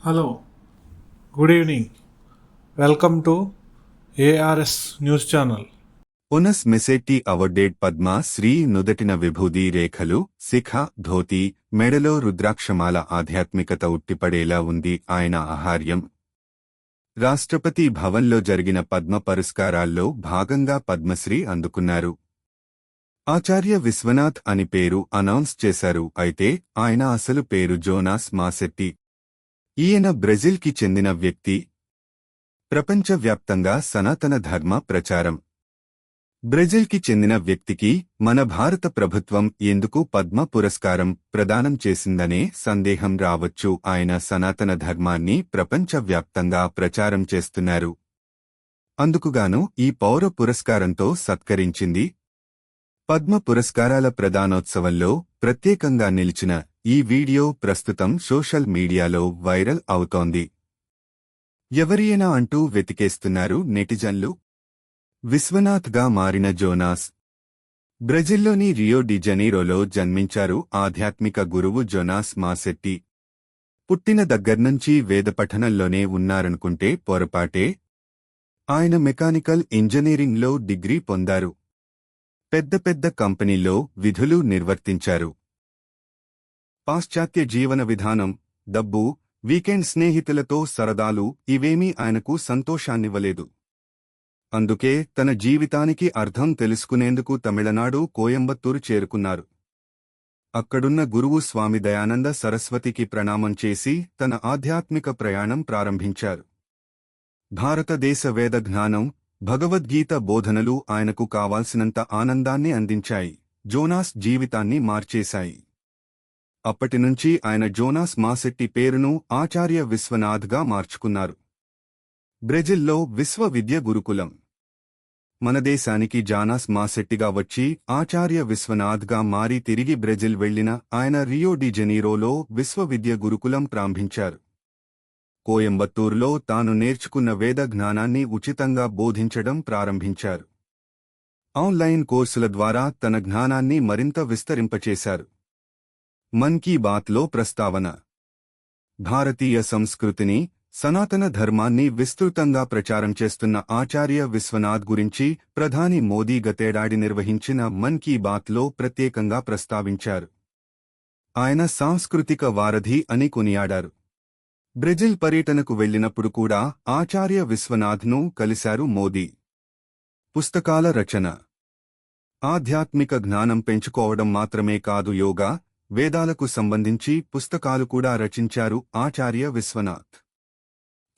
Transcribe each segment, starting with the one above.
Hello good evening. Welcome to ARS news channel. పునస్ మెసెట్టి అవార్డేట్ పద్మ శ్రీ నుదటిన విభూది రేఖలు శిఖ ధోతి మెడలో రుద్రాక్షమాల ఆధ్యాత్మికత ఉట్టిపడేలా ఉంది ఆయన ఆహార్యం రాష్ట్రపతి భవన్లో జరిగిన పద్మ పురస్కారాల్లో భాగంగా పద్మశ్రీ అందుకున్నారు ఆచార్య విశ్వనాథ్ అని పేరు అనౌన్స్ చేశారు అయితే ఆయన అసలు పేరు జోనాస్ మాసెట్టి ఈయన బ్రెజిల్కి చెందిన వ్యక్తి. ప్రపంచవ్యాప్తంగా సనాతన ధర్మ ప్రచారం. బ్రెజిల్కి చెందిన వ్యక్తికి మన భారత ప్రభుత్వం ఎందుకు పద్మ పురస్కారం ప్రదానం చేసిందనే సందేహం రావచ్చు. ఆయన సనాతన ధర్మాన్ని ప్రపంచవ్యాప్తంగా ప్రచారం చేస్తున్నారు. అందుకుగాను ఈ పౌర పురస్కారంతో సత్కరించింది. పద్మ పురస్కారాల ప్రదానోత్సవంలో ప్రత్యేకంగా నిలిచిన ఈ వీడియో ప్రస్తుతం సోషల్ మీడియాలో వైరల్ అవుతోంది. ఎవరియనా అంటూ వెతికేస్తున్నారు నెటిజన్లు? విశ్వనాథ్గా మారిన జోనాస్. బ్రెజిల్లోని రియో డి జనీరోలో జన్మించారు ఆధ్యాత్మిక గురువు జోనాస్ మాసెట్టి. పుట్టిన దగ్గర్నుంచి వేదపఠనంలోనే ఉన్నారనుకుంటే పొరపాటే? ఆయన మెకానికల్ ఇంజనీరింగ్లో డిగ్రీ పొందారు. పెద్ద పెద్ద కంపెనీల్లో విధులు నిర్వర్తించారు. పాశ్చాత్య జీవన విధానం డబ్బు వీకెండ్ స్నేహితులతో సరదాలు ఇవేమీ ఆయనకు సంతోషాన్నివ్వలేదు. అందుకే తన జీవితానికి అర్థం తెలుసుకునేందుకు తమిళనాడు కోయంబత్తూరు చేరుకున్నారు. అక్కడున్న గురువు స్వామి దయానంద సరస్వతికి ప్రణామం చేసి తన ఆధ్యాత్మిక ప్రయాణం ప్రారంభించారు. భారతదేశ వేద జ్ఞానం భగవద్గీత బోధనలు ఆయనకు కావాల్సినంత ఆనందాన్ని అందించాయి. జోనాస్ జీవితాన్ని మార్చేశాయి. అప్పటినుంచి ఆయన జోనాస్ మాసెట్టి పేరును ఆచార్య విశ్వనాథ్గా మార్చుకున్నారు. బ్రెజిల్లో విశ్వవిద్య గురుకులం. మన దేశానికి జానాస్ మాసెట్టిగా వచ్చి ఆచార్య విశ్వనాథ్గా మారి తిరిగి బ్రెజిల్ వెళ్ళిన ఆయన రియో డి జెనీరోలో విశ్వవిద్య గురుకులం ప్రారంభించారు. కోయంబత్తూరులో తాను నేర్చుకున్న వేద జ్ఞానాన్ని ఉచితంగా బోధించడం ప్రారంభించారు. ఆన్లైన్ కోర్సుల ద్వారా తన జ్ఞానాన్ని మరింత విస్తరింపచేశారు. మన్ కీ బాత్లో ప్రస్తావన. భారతీయ సంస్కృతిని సనాతన ధర్మాన్ని విస్తృతంగా ప్రచారం చేస్తున్న ఆచార్య విశ్వనాథ్ గురించి ప్రధాని మోదీ గతేడాది నిర్వహించిన మన్ కీ బాత్లో ప్రత్యేకంగా ప్రస్తావించారు. ఆయన సాంస్కృతిక వారధి అని కొనియాడారు. బ్రెజిల్ పర్యటనకు వెళ్ళినప్పుడు కూడా ఆచార్య విశ్వనాథ్ను కలిశారు మోదీ. పుస్తకాల రచన. ఆధ్యాత్మిక జ్ఞానం పెంచుకోవడం మాత్రమే కాదు యోగా వేదాలకు సంబంధించి పుస్తకాలు కూడా రచించారు ఆచార్య విశ్వనాథ్.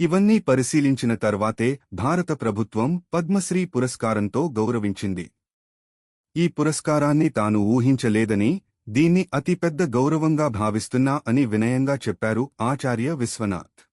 ఇవన్నీ పరిశీలించిన తర్వాతే భారత ప్రభుత్వం పద్మశ్రీ పురస్కారంతో గౌరవించింది. ఈ పురస్కారాన్ని తాను ఊహించలేదని దీన్ని అతిపెద్ద గౌరవంగా భావిస్తున్నా అని వినయంగా చెప్పారు ఆచార్య విశ్వనాథ్.